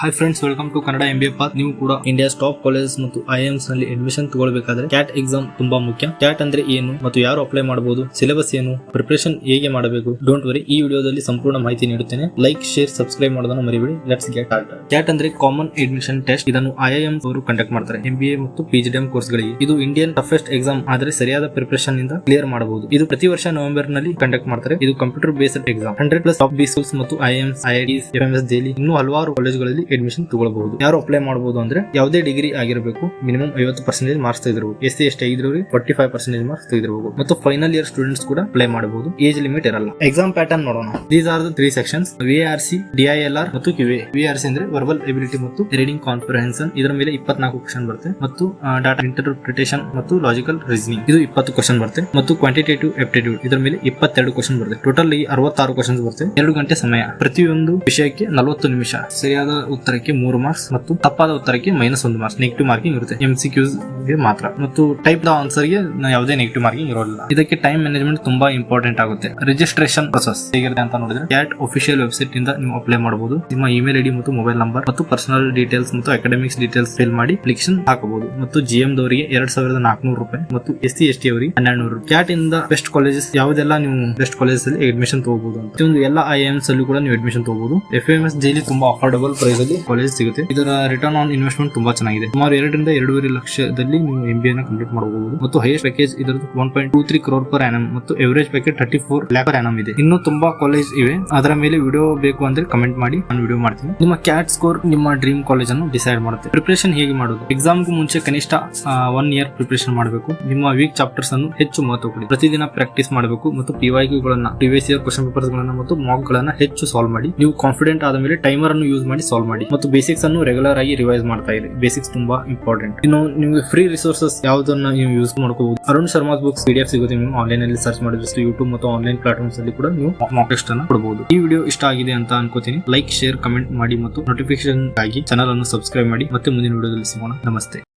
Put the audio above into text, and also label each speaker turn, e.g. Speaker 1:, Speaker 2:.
Speaker 1: Hi friends welcome to Kannada MBA path ನೀವು ಕೂಡ India's top colleges ಮತ್ತು ಐಎಮ್ಸ್ನಲ್ಲಿ ಅಡ್ಮಿಷನ್ ತಗೊಳ್ಬೇಕಾದ್ರೆ ಕ್ಯಾಟ್ ಎಕ್ಸಾಮ್ ತುಂಬಾ ಮುಖ್ಯ. ಕ್ಯಾಟ್ ಅಂದ್ರೆ ಏನು ಮತ್ತು ಯಾರು ಅಪ್ಲೈ ಮಾಡಬಹುದು ಸಿಲೆಬಸ್ ಏನು ಪ್ರಿಪರೇಷನ್ ಹೇಗೆ ಮಾಡಬೇಕು ಡೋಂಟ್ ವರಿ ಈ ವಿಡಿಯೋದಲ್ಲಿ ಸಂಪೂರ್ಣ ಮಾಹಿತಿ ನೀಡುತ್ತೇನೆ. ಲೈಕ್ ಶೇರ್ ಸಬ್ಸ್ಕ್ರೈಬ್ ಮಾಡೋದನ್ನು ಮರಿಬೇಡಿ. ಲೆಟ್ಸ್ ಗೆಟ್ ಆರ್ಟ್ ಕ್ಯಾಟ್ ಅಂದ್ರೆ ಕಾಮನ್ ಅಡ್ಮಿಷನ್ ಟೆಸ್ಟ್ ಇದನ್ನು ಐಎಎಂ ಅವರು ಕಂಡಕ್ಟ್ ಮಾಡ್ತಾರೆ. ಎಂಬಿಎ ಮತ್ತು ಪಿ ಜಿ ಡಿಎಂ ಕೋರ್ಸ್ ಗಳಿಗೆ ಇದು ಇಂಡಿಯನ್ ಟಫೆಸ್ಟ್ ಎಕ್ಸಾಮ್ ಆದರೆ ಸರಿಯಾದ ಪ್ರಿಪರೇಷನ್ ಇಂದ ಕ್ಲಿಯರ್ ಮಾಡಬಹುದು. ಇದು ಪ್ರತಿ ವರ್ಷ ನವೆಂಬರ್ನಲ್ಲಿ ಕಂಡಕ್ಟ್ ಮಾಡ್ತಾರೆ. ಇದು computer based exam hundred plus top B schools ಮತ್ತು ಐಎಮ್ಸ್ ಎಂ ಎಸ್ ದೆಹಲಿ ಇನ್ನೂ ಹಲವಾರು ಕಾಲೇಜುಗಳಲ್ಲಿ ಅಡ್ಮಿಷನ್ ತಗೊಳ್ಬಹುದು. ಯಾರು ಅಪ್ಲೈ ಮಾಡಬಹುದು ಅಂದ್ರೆ ಯಾವುದೇ ಡಿಗ್ರಿ ಆಗಿರಬೇಕು ಮಿನಿಮಮ್ ಐವತ್ತು ಪರ್ಸೆಂಟೇಜ್ ಮಾರ್ಕ್ಸ್ ತೆಗೆದಿರಬಹುದು ಎಸ್ ಸಿ ಎಸ್ ಆಗಿದ್ರು ಫೋರ್ಟಿ ಫೈವ್ ಪರ್ಸೆಂಟೇಜ್ ಮಾರ್ಕ್ಸ್ ತೆಗೆದಿರಬಹುದು ಮತ್ತು ಫೈನಲ್ ಇಯರ್ ಸ್ಟೂಡೆಂಟ್ಸ್ ಕೂಡ ಅಪ್ಲೈ ಮಾಡಬಹುದು ಏಜ್ ಲಿಮಿಟ್ ಇರಲ್ಲ. ಎಕ್ಸಾಮ್ ಪ್ಯಾಟರ್ನ್ ನೋಡೋಣ. These are the three sections V R C DILR ಮತ್ತು ಕ್ಯೂ ವಿ ಆರ್ ಸಿ ಅಂದ್ರೆ ವರ್ಬಲ್ ಎಬಿಲಿಟಿ ಮತ್ತು ರೀಡಿಂಗ್ ಕಾನ್ಫರೆನ್ಸನ್ ಇದರ ಮೇಲೆ ಇಪ್ಪತ್ನಾಲ್ಕು ಕ್ವಶನ್ ಬರುತ್ತೆ. ಮತ್ತು ಡಾಟಾ ಇಂಟರ್ಪ್ರಿಟೇಷನ್ ಮತ್ತು ಲಾಜಿಕಲ್ ರೀಸನಿಂಗ್ ಇದು ಇಪ್ಪತ್ತು ಕ್ವಶನ್ ಬರುತ್ತೆ. ಮತ್ತು ಕ್ವಾಂಟಿಟೇಟಿವ್ ಎಪ್ಟಿಟ್ಯೂಡ್ ಇದರ ಮೇಲೆ ಇಪ್ಪತ್ತೆರಡು ಕ್ವಶನ್ ಬರುತ್ತೆ. ಟೋಟಲ್ ಅರವತ್ತಾರು ಕ್ವಶನ್ಸ್ ಬರುತ್ತೆ. ಎರಡು ಗಂಟೆ ಸಮಯ. ಪ್ರತಿಯೊಂದು ವಿಷಯಕ್ಕೆ ನಲವತ್ತು ನಿಮಿಷ. ಸರಿಯಾದ ಉತ್ತರಕ್ಕೆ ಮೂರು ಮಾರ್ಕ್ಸ್ ಮತ್ತು ತಪ್ಪಾದ ಉತ್ತರಕ್ಕೆ ಮೈನಸ್ ಒಂದು ಮಾರ್ಕ್ಸ್ ನೆಗೆಟಿವ್ ಮಾರ್ಕಿಂಗ್ ಇರುತ್ತೆ. ಎಂ ಮಾತ್ರ. ಮತ್ತು ಟೈಪ್ ದ ಆನ್ಸರ್ಗೆ ಯಾವುದೇ ನೆಗೆಟಿವ್ ಮಾರ್ಕಿಂಗ್ ಇರೋಲ್ಲ ಇದಕ್ಕೆ ಟೈಮ್ ಮ್ಯಾನೇಜ್ಮೆಂಟ್ ತುಂಬಾ ಇಂಪಾರ್ಟೆಂಟ್ ಆಗುತ್ತೆ. ರಿಜಿಸ್ಟ್ರೇಷನ್ ಪ್ರೊಸೆಸ್ ಹೇಗಿರುತ್ತೆ ಅಂತ ನೋಡಿದ್ರೆ ಕ್ಯಾಟ್ ಅಫಿಷಿಯಲ್ ವೆಬ್ಸೈಟ್ ಇಂದ ನೀವು ಅಪ್ಲೈ ಮಾಡಬಹುದು ನಿಮ್ಮ ಇಮೇಲ್ ಐಡಿ ಮತ್ತು ಮೊಬೈಲ್ ನಂಬರ್ ಮತ್ತು ಪರ್ಸನಲ್ ಡೀಟೇಲ್ಸ್ ಮತ್ತು ಅಕಾಡೆಮಿಕ್ಸ್ ಡೀಟೇಲ್ಸ್ ಫಿಲ್ ಮಾಡಿ ಅಪ್ಲಿಕೇಶನ್ ಹಾಕಬಹುದು. ಮತ್ತು ಜಿ ಎಂ ದವರಿಗೆ ಎರಡ್ ಸಾವಿರದ ನಾಲ್ಕುನೂರು ರೂಪಾಯಿ ಮತ್ತು ಎಸ್ ಸಿ ಎಸ್ ಟಿ ಅವರಿಗೆ ಹನ್ನೆರಡು ನೂರು ಕ್ಯಾಟ್ ಇಂದ ಬೆಸ್ಟ್ ಕಾಲೇಜಸ್ ಯಾವುದೆಲ್ಲ ನೀವು ಬೆಸ್ಟ್ ಕಾಲೇಜಸ್ ಅಲ್ಲಿ ಅಡ್ಮಿಷನ್ ತಗೋಬಹುದು ಅಂತ. ಒಂದು ಎಲ್ಲ ಐ ಎಮ್ಸ್ ಅಲ್ಲೂ ಕೂಡ ನೀವು ಅಡ್ಮಿಷನ್ ತಗೋಬಹುದು. ಎಫ್ ಎಂ ಎಸ್ ಜೈಲಿ ತುಂಬಾ ಅಫೋರ್ಡಬಲ್ ಪ್ರೈಸ್ ಅಲ್ಲಿ ಕಾಲೇಜ್ ಸಿಗುತ್ತೆ. ಇದರ ರಿಟರ್ನ್ ಆನ್ ಇನ್ವೆಸ್ಟ್ಮೆಂಟ್ ತುಂಬಾ ಚೆನ್ನಾಗಿದೆ. ಸುಮಾರು ಎರಡರಿಂದ ಎರಡೂವರೆ ಲಕ್ಷದಲ್ಲಿ ನೀವು ಎಂ ಬಿ ಕಂಪ್ಲೀಟ್ ಮಾಡಬಹುದು ಮತ್ತು ಹೈಯೆಸ್ಟ್ ಪ್ಯಾಕೇಜ್ ಇದರದ್ದು one point two three crore per annum ಮತ್ತು average package thirty four lakh per annum ಇದೆ. ಇನ್ನು ತುಂಬಾ ಕಾಲೇಜ್ ಇವೆ. ಅದರ ಮೇಲೆ ವಿಡಿಯೋ ಬೇಕು ಅಂದ್ರೆ ಕಮೆಂಟ್ ಮಾಡಿ. ನಾನು ವಿಡಿಯೋ ಮಾಡ್ತೀನಿ. ನಿಮ್ಮ ಕ್ಯಾಟ್ ಸ್ಕೋರ್ ನಿಮ್ಮ ಡ್ರೀಮ್ ಕಾಲೇಜ್ ಅನ್ನು ಡಿಸೈಡ್ ಮಾಡುತ್ತೆ. ಪ್ರಿಪರೇಷನ್ ಹೇಗೆ ಮಾಡೋದು? ಎಕ್ಸಾಮ್ಗೂ ಮುಂಚೆ ಕನಿಷ್ಠ ಒನ್ ಇಯರ್ ಪ್ರಿಪರೇಷನ್ ಮಾಡಬೇಕು. ನಿಮ್ಮ ವೀಕ್ ಚಾಪ್ಟರ್ಸ್ ಅನ್ನು ಹೆಚ್ಚು ಮಹತ್ವ ಕೊಡಿ. ಪ್ರತಿದಿನ ಪ್ರಾಕ್ಟೀಸ್ ಮಾಡಬೇಕು ಮತ್ತು ಗಳನ್ನ ಪ್ರಿವಿಯಸ್ ಇಯರ್ ಕ್ವಶನ್ ಪೇಪರ್ಸ್ ಗಳನ್ನ ಮತ್ತು ಮಾಕ್ ಗಳನ್ನ ಹೆಚ್ಚು ಸಾಲ್ವ್ ಮಾಡಿ. ನೀವು ಕಾನ್ಫಿಡೆಂಟ್ ಆದ ಮೇಲೆ ಟೈಮರ್ ಅನ್ನು ಯೂಸ್ ಮಾಡಿ ಸಾಲ್ವ್ ಮಾಡಿ. ಮತ್ತು ಬೇಸಿಕ್ಸ್ ಅನ್ನು ರೆಗ್ಯುಲರ್ ಆಗಿ ರಿವೈಸ್ ಮಾಡ್ತಾ ಇದೆ ಬೇಸಿಕ್ಸ್ ತುಂಬಾ ಇಂಪಾರ್ಟೆಂಟ್ ಇನ್ನು ನಿಮಗೆ ಫ್ರೀ ರಿಸೋರ್ಸಸ್ ಯಾವ್ದನ್ನ ನೀವು ಯೂಸ್ ಮಾಡ್ಕೋಬಹುದು. Arun Sharma books P D F ಸಿಗುತ್ತೆ ನೀವು ಆನ್ಲೈನ್ ಅಲ್ಲಿ ಸರ್ಚ್ ಮಾಡಿದ್ರೆ ಯೂಟ್ಯೂಬ್ ಮತ್ತು ಆನ್ಲೈನ್ ಪ್ಲಾಟ್ಫಾರ್ಮ್ಸ್ ಅಲ್ಲಿ ಕೂಡ ನೀವು ಮಾಕ್ ಟೆಸ್ಟ್ ಅನ್ನು ಕೊಡಬಹುದು ಈ ವಿಡಿಯೋ ಇಷ್ಟ ಆಗಿದೆ ಅಂತ ಅನ್ಕೋತೀನಿ. ಲೈಕ್ ಶೇರ್ ಕಮೆಂಟ್ ಮಾಡಿ ಮತ್ತು ನೋಟಿಫಿಕೇಶನ್ ಆಗಿ ಚಾನಲ್ ಅನ್ನು ಸಬ್ಸ್ಕ್ರೈಬ್ ಮಾಡಿ. ಮತ್ತೆ ಮುಂದಿನ ವಿಡಿಯೋದಲ್ಲಿ ಸಿಗೋಣ. ನಮಸ್ತೆ.